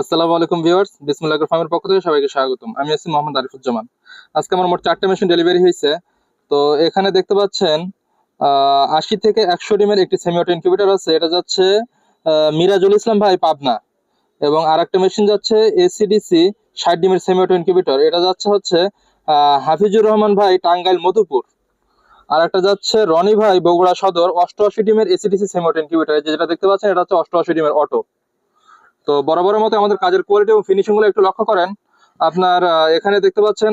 আসসালামু আলাইকুম ভিউয়ার্স, বিসমুল্লাহ ফার্মের পক্ষ থেকে সবাইকে স্বাগতম। আমি আছি মোহাম্মদ আরিফুজ্জামান। আজকে আমার মোট চারটে মেশিন ডেলিভারি হয়েছে। তো এখানে দেখতে পাচ্ছেন আশি থেকে একশো ডিমের একটি সেমি অটো ইনকিউবেটর আছে। এটা যাচ্ছে মিরাজুল ইসলাম ভাই, পাবনা। এবং আর একটা মেশিন যাচ্ছে এসিডিসি ষাট ডিমের সেমি অটো ইনকিউবেটর এটা যাচ্ছে হচ্ছে হাফিজুর রহমান ভাই, টাঙ্গাইল, মধুপুর। আর একটা যাচ্ছে, রনি ভাই, বগুড়া সদর, অষ্টআশি ডিমের এসিডিসি সেমি অটো ইনকিউবেটর যেটা দেখতে পাচ্ছেন, এটা হচ্ছে অষ্টআশি ডিমের অটো তো বরাবরের মতো আমাদের কাজের কোয়ালিটি এবং ফিনিশিংগুলো একটু লক্ষ্য করেন। আপনার এখানে দেখতে পাচ্ছেন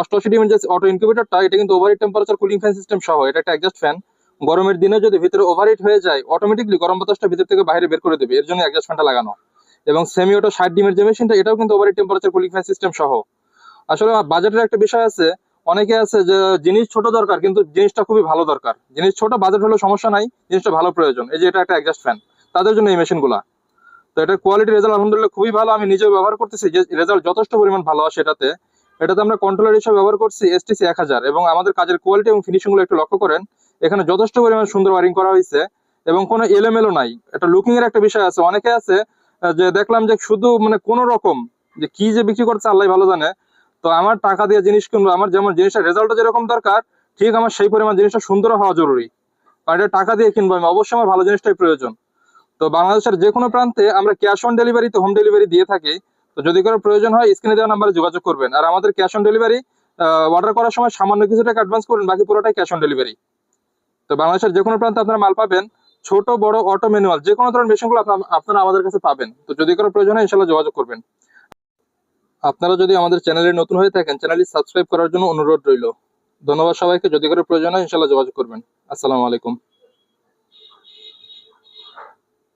অষ্টআশি ডিমের যে অটো ইনকিউবেটরটা এটা কিন্তু overheat temperature cooling fan system সহ, এটা একটা অ্যাডজাস্ট ফ্যান গরমের দিনে যদি ভিতরে ওভারহিট হয়ে যায় অটোমেটিকলি গরম বাতাসটা ভিতর থেকে বাইরে বের করে দেবে, এর জন্য অ্যাডজাস্ট ফ্যানটা লাগানো। এবং সেমি অটো ষাট ডিমের যে মেশিনটা এটাও কিন্তু overheat temperature cooling fan system সহ। আসলে বাজেটের একটা বিষয় আছে, অনেকে আছে যে জিনিস ছোট দরকার, কিন্তু জিনিসটা খুবই ভালো দরকার। জিনিস ছোট বাজেট হলে সমস্যা নাই, জিনিসটা ভালো প্রয়োজন। এই যে এটা একটা অ্যাডজাস্ট ফ্যান তাদের জন্য এই মেশিনগুলা তো এটা কোয়ালিটি রেজাল্ট আলহামদুলিল্লাহ খুবই ভালো। আমি নিজেও ব্যবহার করতেছি, যে রেজাল্ট যথেষ্ট পরিমাণ ভালো আসে এটাতে এটাতে আমরা কন্ট্রোলার হিসেবে ব্যবহার করছি এসটিসি এক হাজার এবং আমাদের কাজের কোয়ালিটি এবং ফিনিশিংগুলো একটু লক্ষ্য করেন। এখানে যথেষ্ট পরিমাণ সুন্দর ওয়ারিং করা হয়েছে এবং কোনো এলোমেলো নাই। এটা লুকিং এর একটা বিষয় আছে। অনেকে আছে যে দেখলাম যে শুধু মানে কোনো রকম যে কি যে বিক্রি করছে আল্লাহ ভালো জানে। তো আমার টাকা দিয়ে জিনিস কিনবো, আমার যেমন জিনিসটা রেজাল্টটা যেরকম দরকার, ঠিক আমার সেই পরিমাণ জিনিসটা সুন্দর হওয়া জরুরি। কারণ এটা টাকা দিয়ে কিনবো আমি, অবশ্যই আমার ভালো জিনিসটাই প্রয়োজন। তো বাংলাদেশের যে কোনো প্রান্তে আমরা ক্যাশ অন ডেলিভারি তো হোম ডেলিভারি দিয়ে থাকি। তো যদি কোনো প্রয়োজন হয় স্ক্রিনে দেওয়া নাম্বারে যোগাযোগ করবেন। আর আমাদের ক্যাশ অন ডেলিভারি অর্ডার করার সময় সামান্য কিছু টাকা অ্যাডভান্স করুন, বাকি পুরোটাই ক্যাশ অন ডেলিভারি তো বাংলাদেশের যে কোনো প্রান্তে আপনারা মাল পাবেন। ছোট, বড় অটো ম্যানুয়াল যে কোনো ধরনের মেশিনগুলো আপনারা আমাদের কাছে পাবেন। তো যদি কোনো প্রয়োজন হয় ইনশাল্লাহ যোগাযোগ করবেন। আপনারা যদি আমাদের চ্যানেলে নতুন হয়ে থাকেন, চ্যানেলটি সাবস্ক্রাইব করার জন্য অনুরোধ রইল। ধন্যবাদ সবাইকে। যদি কোনো প্রয়োজন হয় ইনশাল্লাহ যোগাযোগ করবেন। আসসালামু আলাইকুম।